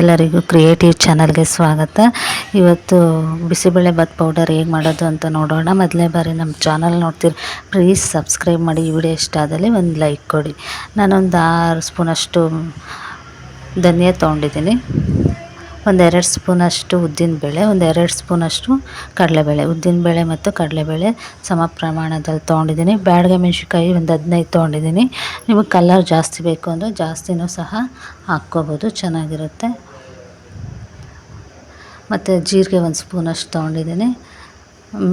ಎಲ್ಲರಿಗೂ ಕ್ರಿಯೇಟಿವ್ ಚಾನಲ್ಗೆ ಸ್ವಾಗತ. ಇವತ್ತು ಬಿಸಿಬೇಳೆ ಭಾತ್ ಪೌಡರ್ ಹೇಗೆ ಮಾಡೋದು ಅಂತ ನೋಡೋಣ. ಮೊದಲೇ ಬಾರಿ ನಮ್ಮ ಚಾನಲ್ ನೋಡ್ತೀರಿ ಪ್ಲೀಸ್ ಸಬ್ಸ್ಕ್ರೈಬ್ ಮಾಡಿ. ಈ ವಿಡಿಯೋ ಇಷ್ಟ ಆದಲ್ಲಿ ಒಂದು ಲೈಕ್ ಕೊಡಿ. ನಾನೊಂದು ಆರು ಸ್ಪೂನಷ್ಟು ಧನಿಯಾ ತೊಗೊಂಡಿದ್ದೀನಿ. ಒಂದೆರಡು ಸ್ಪೂನಷ್ಟು ಉದ್ದಿನಬೇಳೆ ಒಂದೆರಡು ಸ್ಪೂನಷ್ಟು ಕಡಲೆಬೇಳೆ. ಉದ್ದಿನಬೇಳೆ ಮತ್ತು ಕಡಲೆಬೇಳೆ ಸಮ ಪ್ರಮಾಣದಲ್ಲಿ ತೊಗೊಂಡಿದ್ದೀನಿ. ಬ್ಯಾಡಗೆ ಮೆಣಸಿನ್ಕಾಯಿ ಒಂದು ಹದಿನೈದು ತೊಗೊಂಡಿದ್ದೀನಿ. ನಿಮಗೆ ಕಲರ್ ಜಾಸ್ತಿ ಬೇಕು ಅಂದರೆ ಜಾಸ್ತಿನೂ ಸಹ ಹಾಕ್ಕೋಬೋದು, ಚೆನ್ನಾಗಿರುತ್ತೆ. ಮತ್ತು ಜೀರಿಗೆ ಒಂದು ಸ್ಪೂನಷ್ಟು ತೊಗೊಂಡಿದ್ದೀನಿ.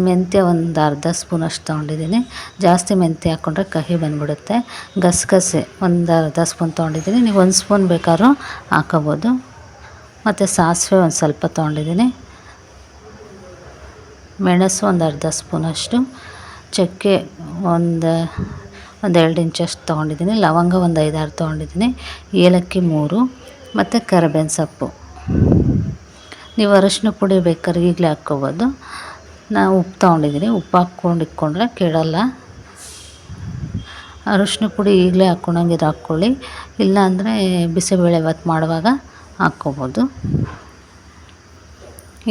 ಮೆಂತ್ಯ ಒಂದು ಅರ್ಧ ಸ್ಪೂನಷ್ಟು ತೊಗೊಂಡಿದ್ದೀನಿ. ಜಾಸ್ತಿ ಮೆಂತ್ಯ ಹಾಕ್ಕೊಂಡ್ರೆ ಕಹಿ ಬಂದ್ಬಿಡುತ್ತೆ. ಗಸಗಸೆ ಒಂದು ಅರ್ಧ ಸ್ಪೂನ್ ತೊಗೊಂಡಿದ್ದೀನಿ. ನೀವು ಒಂದು ಸ್ಪೂನ್ ಬೇಕಾದ್ರೂ ಹಾಕೋಬೋದು ಮತ್ತು ಸಾಸಿವೆ ಒಂದು ಸ್ವಲ್ಪ ತೊಗೊಂಡಿದ್ದೀನಿ. ಮೆಣಸು ಒಂದು ಅರ್ಧ ಸ್ಪೂನಷ್ಟು ಚಕ್ಕೆ ಒಂದು ಒಂದು ಎರಡು ಇಂಚಷ್ಟು ತೊಗೊಂಡಿದ್ದೀನಿ. ಲವಂಗ ಒಂದು ಐದಾರು ತೊಗೊಂಡಿದ್ದೀನಿ. ಏಲಕ್ಕಿ ಮೂರು, ಮತ್ತು ಕರಿಬೇವಿನ ಸೊಪ್ಪು. ನೀವು ಅರಶಿನ ಪುಡಿ ಬೇಕಾದ್ರೆ ಈಗಲೇ ಹಾಕ್ಕೋಬೋದು. ನಾನು ಉಪ್ಪು ತೊಗೊಂಡಿದ್ದೀನಿ. ಉಪ್ಪು ಹಾಕ್ಕೊಂಡು ಇಟ್ಕೊಂಡ್ರೆ ಕೆಡಲ್ಲ. ಅರಶಿನ ಪುಡಿ ಈಗಲೇ ಹಾಕ್ಕೊಳಂಗಿದ್ರೆ ಹಾಕ್ಕೊಳ್ಳಿ. ಇಲ್ಲಾಂದರೆ ಬಿಸಿಬೇಳೆ ಭಾತ್ ಮಾಡುವಾಗ ಹಾಕ್ಕೋಬೋದು.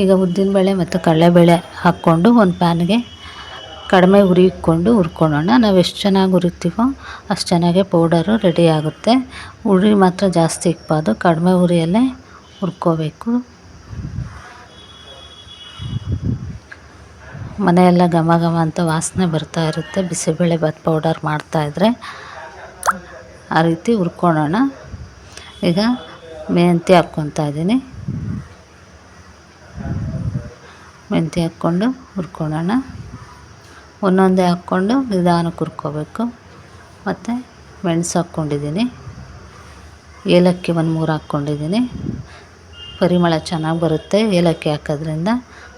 ಈಗ ಉದ್ದಿನಬೇಳೆ ಮತ್ತು ಕಡಲೆಬೇಳೆ ಹಾಕ್ಕೊಂಡು ಒಂದು ಪ್ಯಾನ್ಗೆ ಕಡಿಮೆ ಉರಿ ಹುರ್ಕೊಳ್ಳೋಣ. ನಾವು ಎಷ್ಟು ಚೆನ್ನಾಗಿ ಹುರಿತೀವೋ ಅಷ್ಟು ಚೆನ್ನಾಗೆ ಪೌಡರು ರೆಡಿ ಆಗುತ್ತೆ. ಉರಿ ಮಾತ್ರ ಜಾಸ್ತಿ ಇಕ್ಬಾರ್ದು. ಕಡಿಮೆ ಉರಿಯಲ್ಲೇ ಹುರ್ಕೋಬೇಕು. ಮನೆಯೆಲ್ಲ ಘಮ ಘಮ ಅಂತ ವಾಸನೆ ಬರ್ತಾ ಇರುತ್ತೆ. ಬಿಸಿಬೇಳೆ ಬಾತ್ ಪೌಡರ್ ಮಾಡ್ತಾಯಿದ್ರೆ ಆ ರೀತಿ ಹುರ್ಕೊಳ್ಳೋಣ. ಈಗ ಮೆಂತ್ಯ ಹಾಕ್ಕೊತಾ ಇದ್ದೀನಿ. ಮೆಂತ್ಯ ಹಾಕ್ಕೊಂಡು ಹುರ್ಕೊಳ್ಳೋಣ. ಒಂದೊಂದೇ ಹಾಕ್ಕೊಂಡು ನಿಧಾನಕ್ಕೆ ಹುರ್ಕೋಬೇಕು. ಮತ್ತು ಮೆಣಸು ಹಾಕ್ಕೊಂಡಿದ್ದೀನಿ. ಏಲಕ್ಕಿ ಒಂದು ಮೂರು ಹಾಕ್ಕೊಂಡಿದ್ದೀನಿ. ಪರಿಮಳ ಚೆನ್ನಾಗಿ ಬರುತ್ತೆ ಏಲಕ್ಕಿ ಹಾಕೋದ್ರಿಂದ.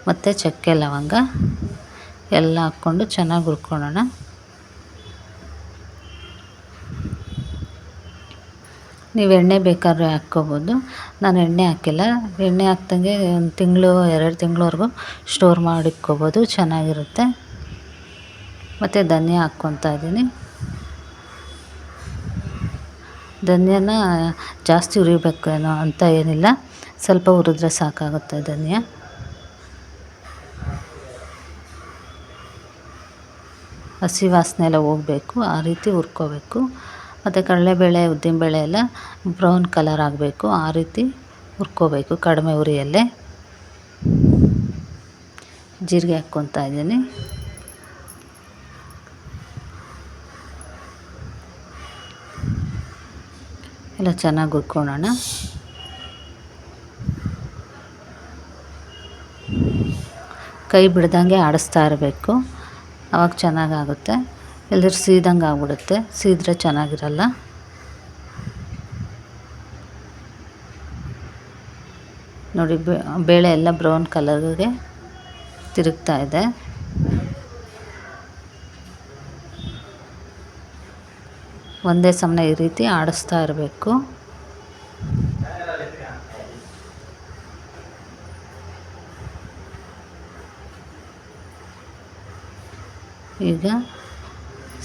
ಮತ್ತು ಚಕ್ಕೆ, ಲವಂಗ ಎಲ್ಲ ಹಾಕ್ಕೊಂಡು ಚೆನ್ನಾಗಿ ಹುರ್ಕೊಳ್ಳೋಣ. ನೀವು ಎಣ್ಣೆ ಬೇಕಾದ್ರೆ ಹಾಕ್ಕೋಬೋದು. ನಾನು ಎಣ್ಣೆ ಹಾಕಿಲ್ಲ. ಎಣ್ಣೆ ಹಾಕ್ದಂಗೆ ಒಂದು ತಿಂಗಳು, ಎರಡು ತಿಂಗಳವರೆಗೂ ಸ್ಟೋರ್ ಮಾಡಿಟ್ಕೋಬೋದು. ಚೆನ್ನಾಗಿರುತ್ತೆ. ಮತ್ತು ಧನಿಯಾ ಹಾಕ್ಕೊತಾ ಇದ್ದೀನಿ. ಧನಿಯಾನ ಜಾಸ್ತಿ ಹುರಿಬೇಕೇನೋ ಅಂತ ಏನಿಲ್ಲ. ಸ್ವಲ್ಪ ಹುರಿದ್ರೆ ಸಾಕಾಗುತ್ತೆ ಧನಿಯಾ. ಹಸಿ ವಾಸನೆ ಎಲ್ಲ ಹೋಗಬೇಕು. ಆ ರೀತಿ ಹುರ್ಕೋಬೇಕು. ಮತ್ತು ಕಡಲೆಬೇಳೆ, ಉದ್ದಿನಬೇಳೆ ಎಲ್ಲ ಬ್ರೌನ್ ಕಲರ್ ಆಗಬೇಕು. ಆ ರೀತಿ ಹುರ್ಕೋಬೇಕು ಕಡಿಮೆ ಉರಿಯಲ್ಲೇ. ಜೀರಿಗೆ ಹಾಕ್ಕೊತಾ ಇದ್ದೀನಿ. ಎಲ್ಲ ಚೆನ್ನಾಗಿ ಹುರ್ಕೊಳ್ಳೋಣ ಕೈ ಬಿಡ್ದಂಗೆ ಆಡಿಸ್ತಾ ಇರಬೇಕು. ಅವಾಗ ಚೆನ್ನಾಗಾಗುತ್ತೆ ಇಲ್ದಿರ ಸೀದಂಗೆ ಆಗ್ಬಿಡುತ್ತೆ. ಸೀದ್ರೆ ಚೆನ್ನಾಗಿರಲ್ಲ. ನೋಡಿ ಬೇಳೆ ಎಲ್ಲ ಬ್ರೌನ್ ಕಲರ್ಗೆ ತಿರುಗ್ತಾ ಇದೆ. ಒಂದೇ ಸಮನೆ ಈ ರೀತಿ ಆಡಿಸ್ತಾ ಇರಬೇಕು. ಈಗ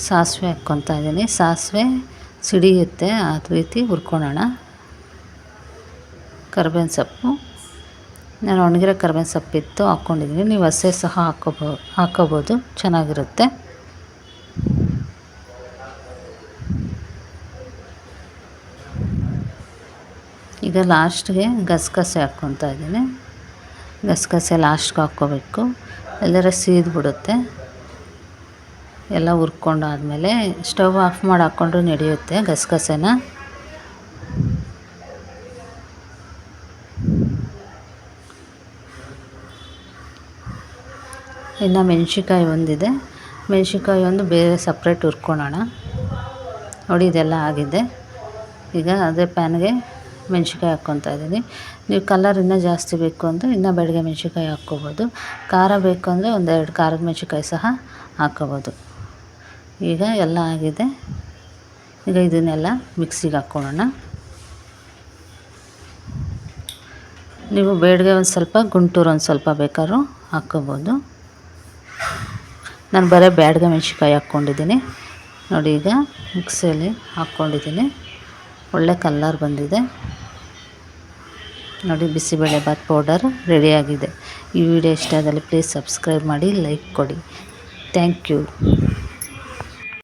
ಸಾಸಿವೆ ಹಾಕ್ಕೊತಾ ಇದ್ದೀನಿ. ಸಾಸಿವೆ ಸಿಡಿಯುತ್ತೆ ಆ ರೀತಿ ಹುರ್ಕೊಳ್ಳೋಣ ಕರ್ಬೇವಿನ ಸೊಪ್ಪು. ನಾನು ಒಣಗಿರೋ ಕರ್ಬೇವಿನ ಸೊಪ್ಪಿತ್ತು ಹಾಕ್ಕೊಂಡಿದ್ದೀನಿ ನೀವು ಹಸೆ ಸಹ ಹಾಕ್ಕೊಬೋ ಹಾಕ್ಕೋಬೋದು ಚೆನ್ನಾಗಿರುತ್ತೆ. ಈಗ ಲಾಸ್ಟ್ಗೆ ಗಸಗಸೆ ಹಾಕ್ಕೊತಾ ಇದ್ದೀನಿ. ಗಸಗಸೆ ಲಾಸ್ಟ್ಗೆ ಹಾಕ್ಕೋಬೇಕು. ಎಲ್ಲರ ಸೀದ್ಬಿಡುತ್ತೆ. ಎಲ್ಲ ಹುರ್ಕೊಂಡಾದ್ಮೇಲೆ ಸ್ಟವ್ ಆಫ್ ಮಾಡಿ ಹಾಕ್ಕೊಂಡ್ರು ನಡೆಯುತ್ತೆ ಗಸಗಸೆನ. ಇನ್ನು ಮೆಣಸಿಕಾಯಿ ಒಂದಿದೆ. ಮೆಣ್ಸಿನ್ಕಾಯಿ ಒಂದು ಬೇರೆ ಸಪ್ರೇಟ್ ಹುರ್ಕೊಳ್ಳೋಣ ನೋಡಿ ಇದೆಲ್ಲ ಆಗಿದೆ. ಈಗ ಅದೇ ಪ್ಯಾನ್ಗೆ ಮೆಣ್ಸಿನ್ಕಾಯಿ ಹಾಕ್ಕೊತಾ ಇದ್ದೀನಿ. ನೀವು ಕಲರ್ ಇನ್ನೂ ಜಾಸ್ತಿ ಬೇಕು ಅಂದರೆ ಇನ್ನೂ ಬೆಳಗ್ಗೆ ಮೆಣ್ಸಿನ್ಕಾಯಿ ಹಾಕ್ಕೋಬೋದು. ಖಾರ ಬೇಕು ಅಂದರೆ ಒಂದೆರಡು ಖಾರದ ಮೆಣ್ಸಿನ್ಕಾಯಿ ಸಹ ಹಾಕ್ಕೋಬೋದು. ಈಗ ಎಲ್ಲ ಆಗಿದೆ. ಈಗ ಇದನ್ನೆಲ್ಲ ಮಿಕ್ಸಿಗೆ ಹಾಕ್ಕೊಳ್ಳೋಣ. ನೀವು ಬೇಡಿಗೆ ಒಂದು ಸ್ವಲ್ಪ, ಗುಂಟೂರು ಒಂದು ಸ್ವಲ್ಪ ಬೇಕಾದ್ರೂ ಹಾಕ್ಕೋಬೋದು. ನಾನು ಬರೀ ಬ್ಯಾಡ್ಗೆ ಮೆಣ್ಸಿನ್ಕಾಯಿ ಹಾಕ್ಕೊಂಡಿದ್ದೀನಿ. ನೋಡಿ ಈಗ ಮಿಕ್ಸಿಯಲ್ಲಿ ಹಾಕ್ಕೊಂಡಿದ್ದೀನಿ. ಒಳ್ಳೆ ಕಲ್ಲರ್ ಬಂದಿದೆ. ನೋಡಿ ಬಿಸಿಬೇಳೆ ಬಾತ್ ಪೌಡರ್ ರೆಡಿಯಾಗಿದೆ ಈ ವಿಡಿಯೋ ಇಷ್ಟ ಆದಲ್ಲಿ ಪ್ಲೀಸ್ ಸಬ್ಸ್ಕ್ರೈಬ್ ಮಾಡಿ, ಲೈಕ್ ಕೊಡಿ. Thank you.